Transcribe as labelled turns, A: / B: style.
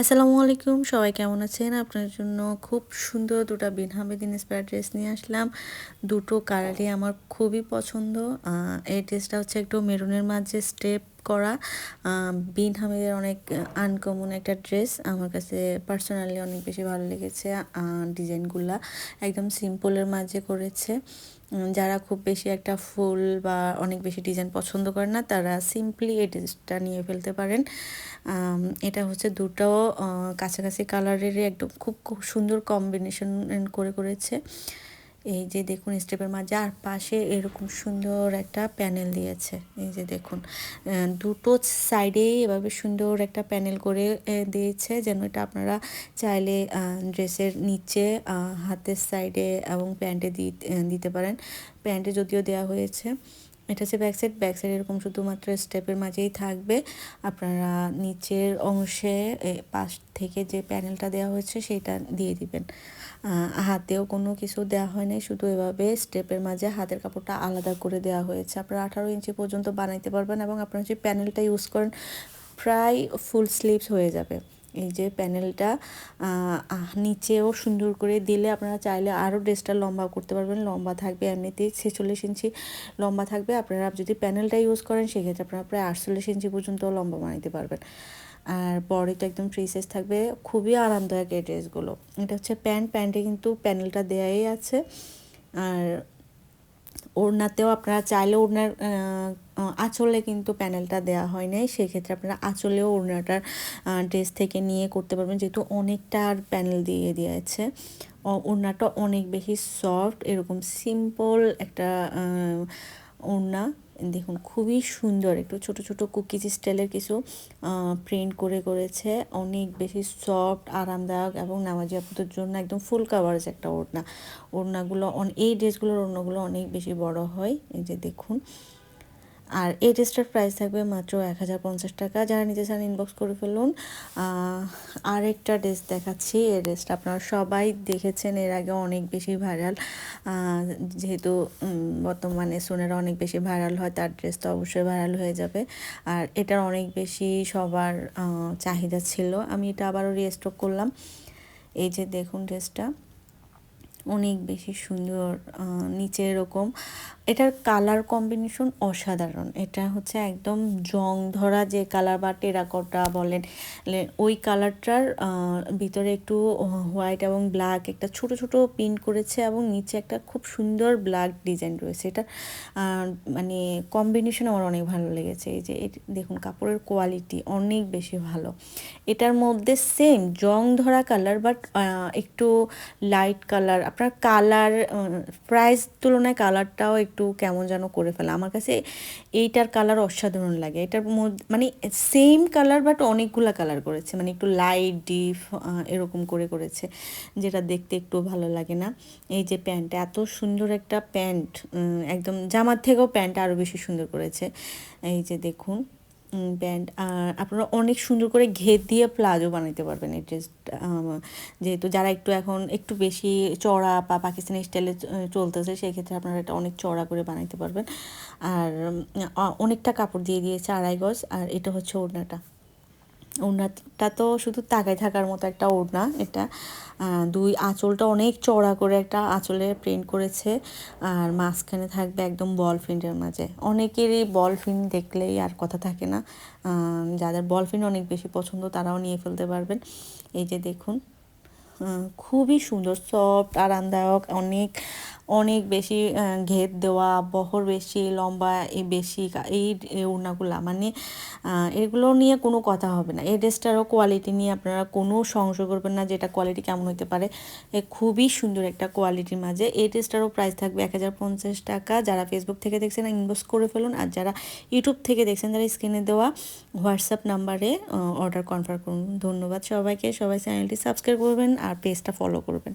A: আসসালামু আলাইকুম সবাই কেমন আছেন? আপনার জন্য খুব সুন্দর দুটো বিন হামিদিন ড্রেস নিয়ে আসলাম। দুটো কালারই আমার খুবই পছন্দ। এই ড্রেসটা হচ্ছে একটু মেরুনের মাঝে স্টেপ করা। বিন হামিদের অনেক আনকমন একটা ড্রেস আমার কাছে পার্সোনালি অনেক বেশি ভালো লেগেছে ডিজাইনগুলা। একদম সিম্পলের মাঝে করেছে। যারা খুব বেশি একটা ফুল বা অনেক বেশি ডিজাইন পছন্দ করে না, তারা সিম্পলি এই ড্রেসটা নিয়ে ফেলতে পারেন। এটা হচ্ছে দুটো কাছাকাছি কালারের একদম খুব খুব সুন্দর কম্বিনেশন করে করেছে। এই যে দেখুন, স্টেপের মাঝে আর পাশে এরকম সুন্দর একটা প্যানেল দিয়েছে। এই যে দেখুন দুটো সাইডেই এভাবে সুন্দর একটা প্যানেল করে দিয়েছে। যেন এটা আপনারা চাইলে ড্রেসের নিচে হাতের সাইডে এবং প্যান্টে দিতে পারেন। প্যান্টে যদিও দেওয়া হয়েছে। এটা হচ্ছে ব্যাক সাইড ব্যাক সাইড এরকম শুধুমাত্র স্টেপের মাঝেই থাকবে। আপনারা নিচের অংশে পাশ থেকে যে প্যানেলটা দেওয়া হয়েছে সেটা দিয়ে দিবেন। হাতেও কোনো কিছু দেওয়া হয় নাই, শুধু এভাবে স্টেপের মাঝে হাতের কাপড়টা আলাদা করে দেওয়া হয়েছে। আপনারা আঠারো ইঞ্চি পর্যন্ত বানাইতে পারবেন এবং আপনারা যে প্যানেলটা ইউজ করেন, প্রায় ফুল স্লিভস হয়ে যাবে। এই যে প্যানেলটা নিচেও সুন্দর করে দিলে আপনারা চাইলে আরও ড্রেসটা লম্বা করতে পারবেন। লম্বা থাকবে এমনিতেই ছেচল্লিশ ইঞ্চি লম্বা থাকবে। আপনারা যদি প্যানেলটা ইউজ করেন, সেক্ষেত্রে আপনারা প্রায় আটচল্লিশ ইঞ্চি পর্যন্ত লম্বা বানাইতে পারবেন। আর বডিটা একদম ফ্রি সাইজ থাকবে। খুবই আরামদায়ক এই ড্রেসগুলো। এটা হচ্ছে প্যান্ট। প্যান্টে কিন্তু প্যানেলটা দেয়াই আছে। আর ওড়নাতেও আপনারা চাইলে ওড়নার আঁচলে কিন্তু প্যানেলটা দেওয়া হয় নাই। সেক্ষেত্রে আপনারা আঁচলেও ওড়নাটার ড্রেস থেকে নিয়ে করতে পারবেন। যেহেতু অনেকটা আর প্যানেল দিয়ে দিয়েছে। ওড়নাটা অনেক বেশি সফট, এরকম সিম্পল একটা ওড়না। দেখুন, খুবই সুন্দর। একটু ছোট ছোট কুকিজ স্টাইলের কিছু প্রিন্ট করে করেছে। অনেক বেশি সফট আরামদায়ক এবং নামাজি আপুদের জন্য একদম ফুল কাভারেজ একটা ওড়না। ওড়নাগুলো এই ড্রেসগুলোর ওড়নাগুলো অনেক বেশি বড় হয়। এই যে দেখুন। আর এই ড্রেসটার প্রাইস থাকবে মাত্র এক হাজার পঞ্চাশ টাকা। যারা নিতে চান ইনবক্স করে ফেলুন। আরেকটা ড্রেস দেখাচ্ছি। এই ড্রেসটা আপনারা সবাই দেখেছেন, এর আগে অনেক বেশি ভাইরাল যেহেতু বর্তমানে সোনেরা অনেক বেশি ভাইরাল হয়, তার ড্রেস তো অবশ্যই ভাইরাল হয়ে যাবে। আর এটার অনেক বেশি সবার চাহিদা ছিল। আমি এটা আবারও রিস্টক করলাম। এই যে দেখুন ড্রেসটা অনেক বেশি সুন্দর নিচে এরকম। এটার কালার কম্বিনেশন অসাধারণ। এটা হচ্ছে একদম জং ধরা যে কালার বা টেরাকটা বলেন ওই কালারটার ভিতরে একটু হোয়াইট এবং ব্ল্যাক একটা ছোট ছোট প্রিন্ট করেছে এবং নিচে একটা খুব সুন্দর ব্ল্যাক ডিজাইন রয়েছে। এটা মানে কম্বিনেশন আমার অনেক ভালো লেগেছে। এই যে দেখুন কাপড়ের কোয়ালিটি অনেক বেশি ভালো। এটার মধ্যে সেম জং ধরা কালার বাট একটু লাইট কালার আপনার কালার প্রাইস তুলনায় কালারটাও একটু কেমন যেন করে ফেলে। আমার কাছে এইটার কালার অসাধারণ লাগে। এটার মধ্যে মানে সেম কালার বাট অনেকগুলো কালার করেছে। মানে একটু লাইট ডিপ এরকম করে করেছে, যেটা দেখতে একটু ভালো লাগে না। এই যে প্যান্টটা এত সুন্দর একটা প্যান্ট একদম জামার থেকেও প্যান্ট আরও বেশি সুন্দর করেছে। এই যে দেখুন। প্যান্ট আর আপনারা অনেক সুন্দর করে ঘের দিয়ে প্লাজো বানাইতে পারবেন। এই ড্রেসটা যেহেতু যারা একটু এখন একটু বেশি চড়া বা পাকিস্তানি স্টাইলে চলতেছে সেই ক্ষেত্রে আপনারা এটা অনেক চড়া করে বানাইতে পারবেন। আর অনেকটা কাপড় দিয়ে দিয়েছে আড়াই গজ, আর এটা হচ্ছে ওড়নাটা। ওড়নাটা তো শুধু তাকায় থাকার মতো একটা ওড়না এটা। দুই আঁচলটা অনেক চড়া করে একটা আঁচলে প্রিন্ট করেছে আর মাঝখানে থাকবে একদম বল প্রিন্টের মাঝে। অনেকেরই বল প্রিন্ট দেখলেই আর কথা থাকে না। যাদের বল প্রিন্ট অনেক বেশি পছন্দ তারাও নিয়ে ফেলতে পারবেন। এই যে দেখুন খুবই সুন্দর সফট আরামদায়ক, অনেক অনেক বেশি ঘের দেওয়া, বহর বেশি, লম্বা এই বেশি এই ওড়নাগুলা মানে এগুলো নিয়ে কোনো কথা হবে না। এই ড্রেসটারও কোয়ালিটি নিয়ে আপনারা কোনো সংশয় করবেন না, যেটা কোয়ালিটি কেমন হতে পারে। এ খুবই সুন্দর একটা কোয়ালিটির মাঝে। এই ড্রেসটারও প্রাইস থাকবে এক হাজার পঞ্চাশ টাকা। যারা ফেসবুক থেকে দেখছেন ইনবক্স করে ফেলুন। আর যারা ইউটিউব থেকে দেখছেন যারা স্ক্রিনে দেওয়া হোয়াটসঅ্যাপ নাম্বারে অর্ডার কনফার্ম করুন। ধন্যবাদ সবাইকে। সবাই চ্যানেলটি সাবস্ক্রাইব করবেন আর পেজটা ফলো করবেন।